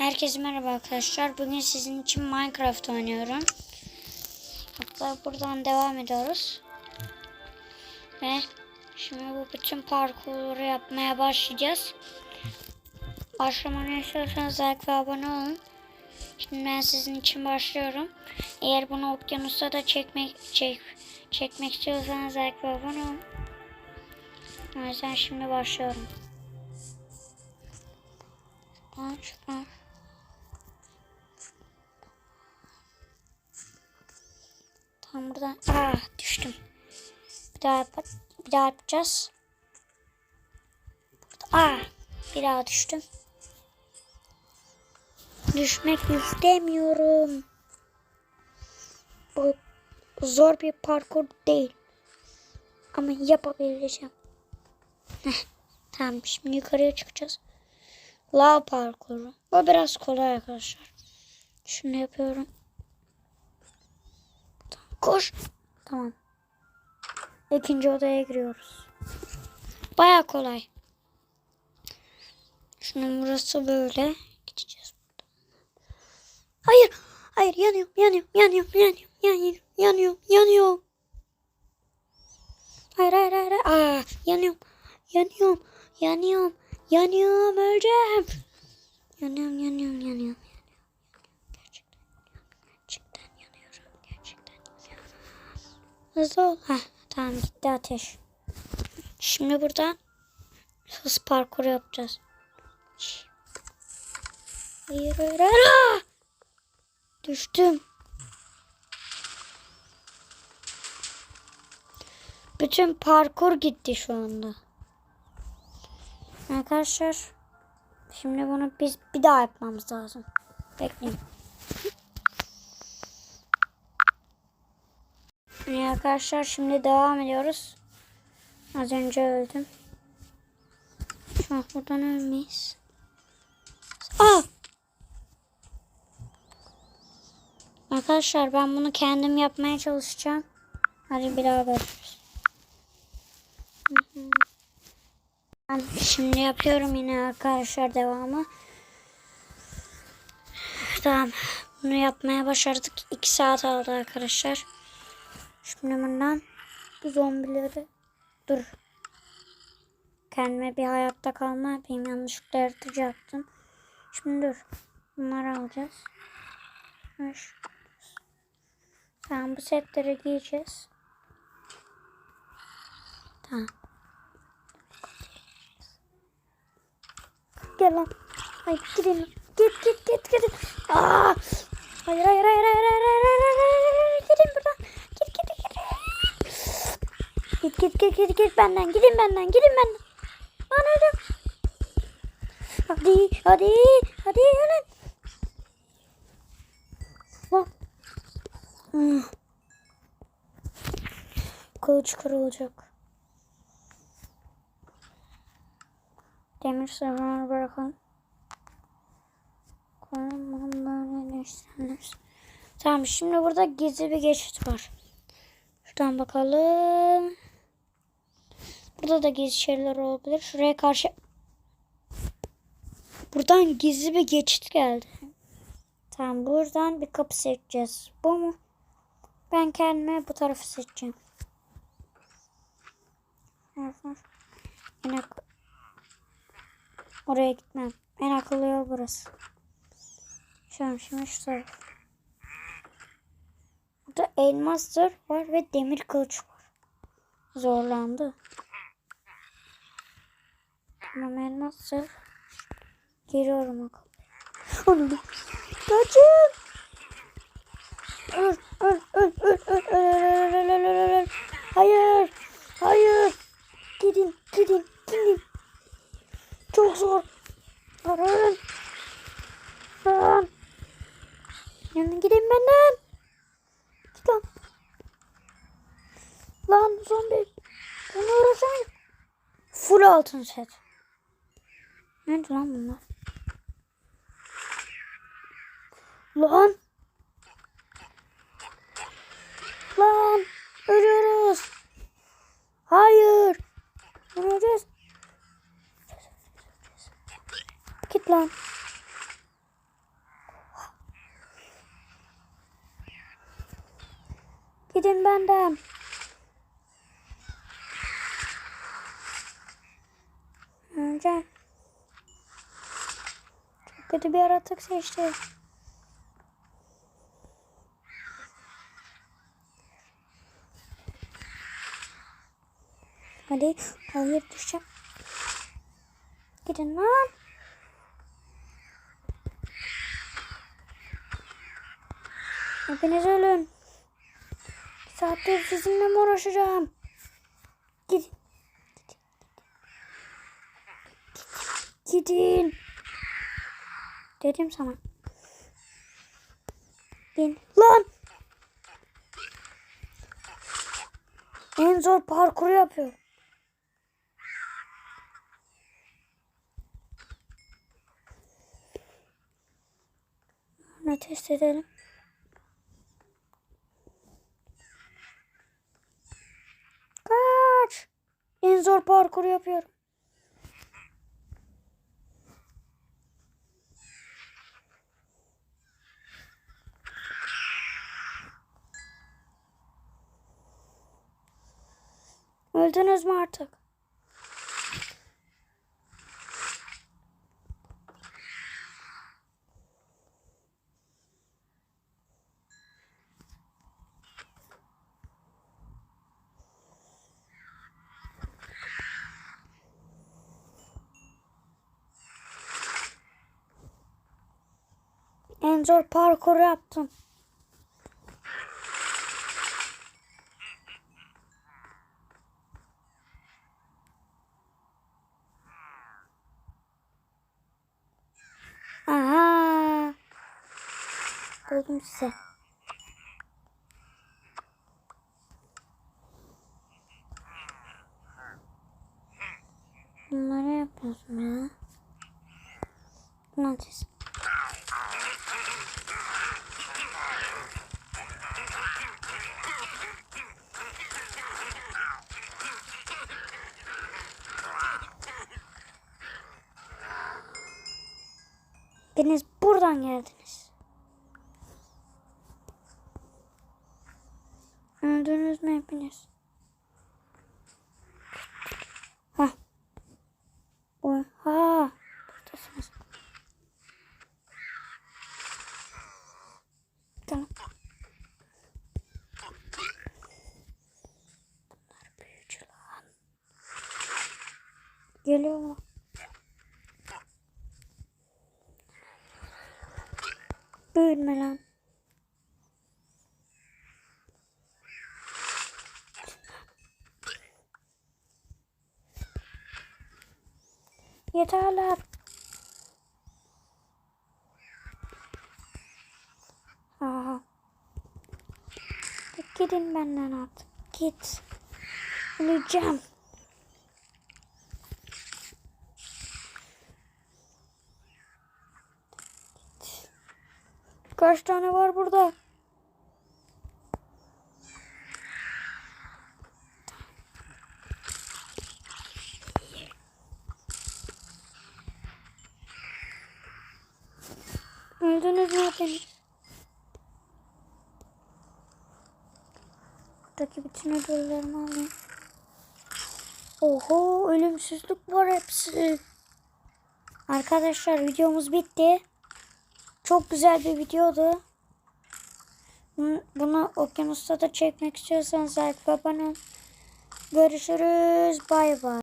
Herkese merhaba arkadaşlar. Bugün sizin için Minecraft oynuyorum. Hatta buradan devam ediyoruz. Ve şimdi bu bütün parkurları yapmaya başlayacağız. Başlamanı istiyorsanız like ve abone olun. Şimdi ben sizin için başlıyorum. Eğer bunu okyanusta da çekmek çek, çekmek istiyorsanız like ve abone olun. O yüzden şimdi başlıyorum. Aç, aç. Tam buradan. Ah düştüm. Bir daha yap bir daha yapacağız. Ah bir daha düştüm. Düşmek istemiyorum. Bu zor bir parkur değil. Ama yapabileceğim. Heh, tamam şimdi yukarıya çıkacağız. Lav parkuru. O biraz kolay arkadaşlar. Şunu yapıyorum. Koş. Tamam. İkinci odaya giriyoruz. Baya kolay. Şunun burası böyle. Gideceğiz buradan. Hayır. Hayır yanıyorum yanıyorum yanıyorum yanıyorum yanıyorum yanıyorum yanıyorum. Hayır hayır. hayır. Aa, yanıyorum. Yanıyorum. Yanıyorum. Yanıyorum. Öleceğim. Yanıyorum yanıyorum yanıyorum. Gerçekten gerçekten yanıyorum. Gerçekten yanıyorum. Hızlı ol. Heh, tamam gitti ateş. Şimdi buradan hız parkuru yapacağız. Hayır hayır hayır. Düştüm. Bütün parkur gitti şu anda. Arkadaşlar şimdi bunu biz bir daha yapmamız lazım. Bekleyin. Arkadaşlar şimdi devam ediyoruz. Az önce öldüm. Şu an buradan ölmeyiz. Aa! Arkadaşlar ben bunu kendim yapmaya çalışacağım. Hadi hı. Ben şimdi yapıyorum yine arkadaşlar devamı. Tamam. Bunu yapmaya başardık. 2 saat aldı arkadaşlar. Şimdi bundan bu zombileri dur. Kendime bir hayatta kalma yapayım. Yanlışlıkla yaratıcı yaptım. Şimdi dur. Bunları alacağız. Tamam bu setleri giyeceğiz. Tamam. Gel lan. Hayır gidelim. Git git git git. Aa! Hayır hayır hayır hayır hayır hayır hayır hayır hayır buradan. Git git git. Git git git git git benden gidin benden gidin benden. Lan öldüm. Hadi hadi hadi. Bak. Hmm. Kılıç kırılacak. Demir bırakalım. Koyalım böyle değiştirelim. Tamam şimdi burada gizli bir geçit var. Şuradan bakalım. Burada da gizli şeyler olabilir. Şuraya karşı Buradan gizli bir geçit geldi. Tamam buradan bir kapı seçeceğiz. Bu mu? Ben kendime bu tarafı seçeceğim. Yine Oraya gitmem. En akıllı yol burası. Şu şimdi şu taraf. Burada elmas var ve demir kılıç var. Zorlandı. Elmas zırh. Giriyorum akıllı. Onu Kaçın. Öl, öl, öl, öl, öl, öl, öl, öl, öl, öl. Hayır. Hayır. Gidin, gidin, gidin. Çok zor. Arın. Lan. Yanına gidin benden. Git lan. Lan zombi. Bunu uğraşamayın. Full altın set. Nerede lan bunlar? Lan! Lan! Ölüyoruz! Hayır! Ölüyoruz! Git lan! Gidin benden! Önce... Kötü bir yaratık seçti. Hadi. Hayır düşeceğim. Gidin lan. Hepiniz ölün. Bir saattir sizinle mi uğraşacağım? Gidin. Gidin. Dedim sana. Gidin. Lan. En zor parkuru yapıyor. Bunu test edelim. Kaç. En zor parkuru yapıyorum. Öldünüz mü artık? En zor parkuru yaptım. Buldum size. Bunları yapıyorsun ya. Bunu atıyorsun. Hepiniz buradan geldiniz. Hepiniz? Hah. Oy. Ha. Buradasınız. Tamam. Bunlar büyücü lan. Geliyor mu? Büyütme lan. Yeterler. Aha. Gidin benden artık. Git. Öleceğim. Kaç tane var burada? Hepiniz? Buradaki bütün ödüllerimi alayım. Oho ölümsüzlük var hepsi. Arkadaşlar videomuz bitti. Çok güzel bir videodu. Bunu- okyanusta da çekmek istiyorsanız like ve abone. Görüşürüz. Bay bay.